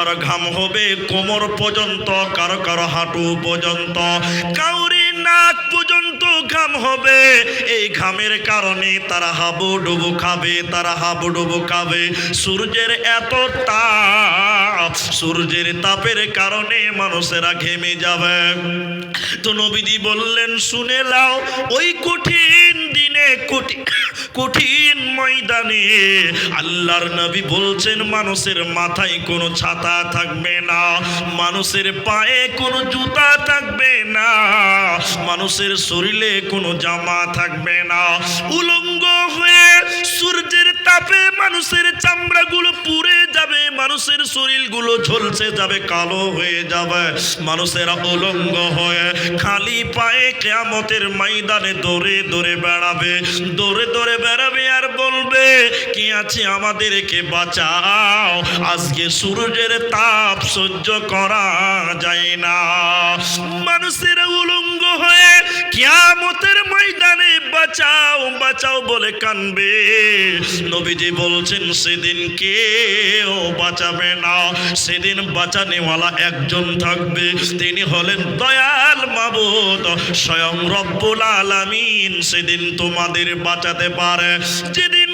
কারও ঘাম হবে, কোমর পর্যন্ত, কারও কারও হাঁটু পর্যন্ত। কাউরি নাক পর্যন্ত ঘাম হবে। এই ঘামের কারণে তারা হাবুডুবু খাবে, তারা হাবুডুবু খাবে। সূর্যের এত তাপ, সূর্যের তাপের কারণে মানুষেরা ঘেমে যাবে। তো নবীজি বললেন, শুনে লাও ওই কঠিন কঠিন ময়দানে আল্লাহর নবী বলছেন, মানুষের মাথায় কোনো ছাতা থাকবে না, মানুষের পায়ে কোনো জুতা থাকবে না, মানুষের শরীরে কোনো জামা থাকবে না। উলঙ্গ হয়ে সূর্যের তাপে মানুষের চামড়াগুলো যাবে মানুষের শরীরগুলো ঝলসে যাবে, কালো হয়ে যাবে। মানুষেরা উলঙ্গ হয়ে খালি পায়ে কেয়ামতের ময়দানে দৌড়ে দৌড়ে বেড়াবে। দৌড়ে দৌড়ে বেড়াবে আর বলবে, কি আছে আমাদেরকে বাঁচাও? আজকে সূর্যের তাপ সহ্য করা যায় না। মানুষেরা উলঙ্গ হয়ে কিয়ামতের ময়দানে বাঁচাও বাঁচাও বলে কানবে। নবীজি বলছেন, সেদিন কেউ বাঁচাবে না। সেদিন বাঁচানেওয়ালা একজন থাকবে। তিনি হলেন দয়াল মাবুদ। স্বয়ং রব্বুল আলামিন সেদিন তোমাদের বাঁচাতে পারে। যেদিন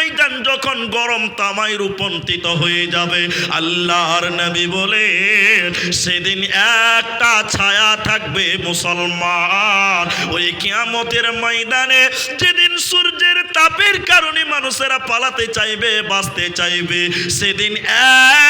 ময়দান যখন গরম তামায় রূপান্তরিত হয়ে যাবে, আল্লাহর নবী বলে সেদিন একটা ছায়া থাকবে মুসলমান ওই কিয়ামতের ময়দানে। যেদিন সূর্যের তাপের কারণে মানুষেরা পালাতে চাইবে, বাঁচতে চাইবে, সেদিন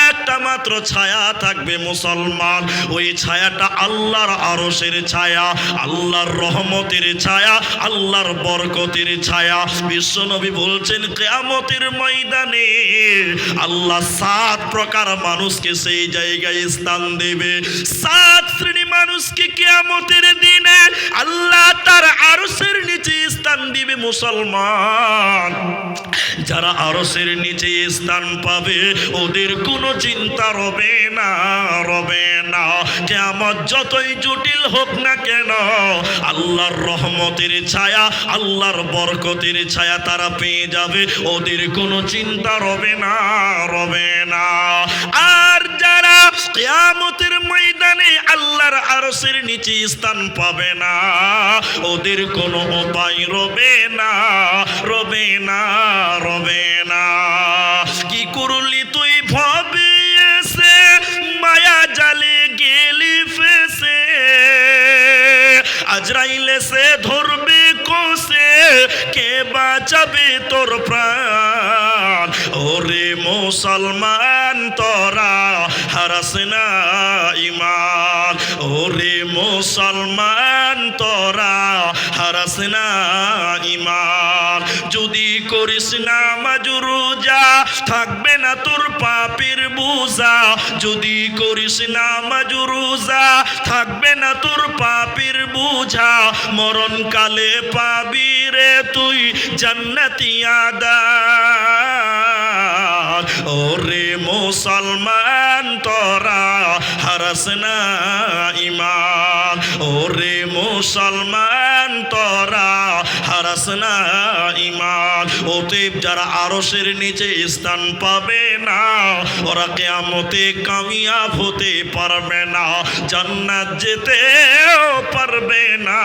একটা মাত্র ছায়া থাকবে মুসলমান। ওই ছায়াটা আল্লাহর আরশের ছায়া, আল্লাহর রহমতের ছায়া, আল্লাহর বরকতের ছায়া। বিশ্বনবী বলছেন কেয়ামতের ময়দানে আল্লাহ সাত প্রকার মানুষকে সেই জায়গায় স্থান দেবে। সাত শ্রেণি মানুষকে কেয়ামতের দিনে আল্লাহ তার আরশের নিচে স্থান দিবে মুসলমান। যারা আরশের নিচে স্থান পাবে, ওদের কোনো চিন্তা রবে না রবে না। কেমন যতই জটিল হোক না কেন, আল্লাহর রহমতের ছায়া, আল্লাহর বরকতের ছায়া তারা পেয়ে যাবে, ওদের কোনো চিন্তা রবে না রবে না। আর যারা কেয়ামতের ময়দানে আল্লাহর আরশের নিচে স্থান পাবে না, ওদের কোনো উপায় রবে না রবে না। আজরাইলে সে ধরবে কোসে কে বাঁচাবে তোর প্রাণ? ওরে মুসলমান, তোরা হারাস না ইমান ওরে মুসলমান, তোরা হারাস না ইমান যদি করিস না মাজরুজা থাকবে না তোর পাপের বুঝা। যদি করিস না মাজরুজা থাকবে না বুঝা মরণ কালে পাবি রে তুই জান্নাতি আদার। ওরে মুসলমান, তোরা হারাস না ইমান ওরে মুসলমান, তোরা হারাস না ইমান অতএব যারা আরশের নিচে স্থান পাবে না, ওরা কেয়ামতে কামিয়াব হতে পারবে না, জান্নাত যেতেও পারবে না।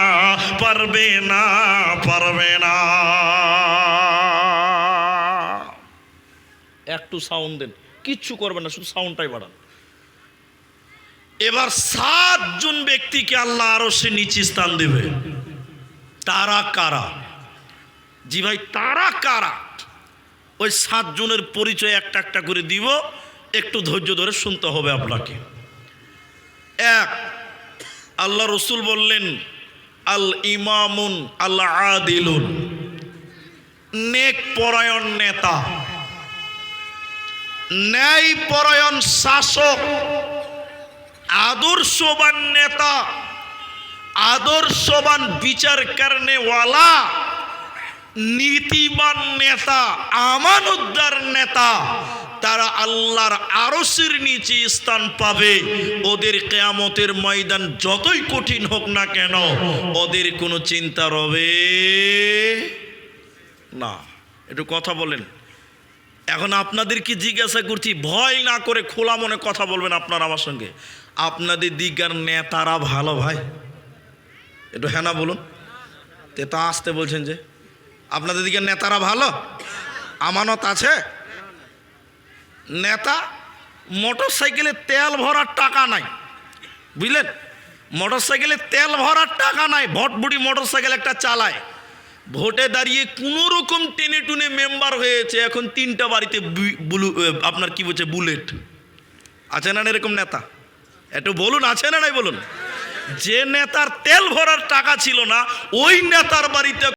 পারবে না পারবে না। একটু সাউন্ড দেন। কিচ্ছু করবেন না শুধু সাউন্ডটাই বাড়ান। এবার সাতজন ব্যক্তিকে আল্লাহ আরও সে নিচে স্থান দেবে। তারা কারা? জি ভাই তারা কারা? ওই সাতজনের পরিচয় একটা একটা করে দিব একটু ধৈর্য ধরে শুনতে হবে আপনাকে। এক আল্লাহ রসুল বললেন আল ইমামুন আল্লাহ আদিলুন নেক পরায়ণ নেতা। ন্যায় পরায়ণ শাসক। আদর্শবান নেতা। আদর্শবান বিচার কারণেওয়ালা। নীতিবান নেতা। আমানুদ্দার নেতা। তারা আল্লাহর আরসের নিচে স্থান পাবে। ওদের কেয়ামতের ময়দান যতই কঠিন হোক না কেন, ওদের কোনো চিন্তা রবে না। একটু কথা বলেন। এখন আপনাদের কি জিজ্ঞাসা করছি? ভয় না করে খোলা মনে কথা বলবেন আপনারা আমার সঙ্গে। আপনাদের দিককার নেতারা ভালো ভাই। একটু হ্যাঁ না বলুন। তে তা আসতে বলছেন যে, আপনাদের দিকে নেতারা ভালো? আমানত আছে? নেতা মোটর সাইকেলে তেল ভরার টাকা নাই। বুঝলেন? মোটর সাইকেলে তেল ভরার টাকা নাই ভটবুড়ি মোটর সাইকেল একটা চালায়। ভোটে দাঁড়িয়ে কোনো রকম টেনে টুনে মেম্বার হয়েছে, এখন তিনটা বাড়িতে বুলু আপনার কি বলছে, বুলেট। আছে না এরকম নেতা? একটু বলুন, আছে না নাই বলুন? যে নেতার তেল ভরার টাকা ছিল না, ওই নেতার বাড়িতে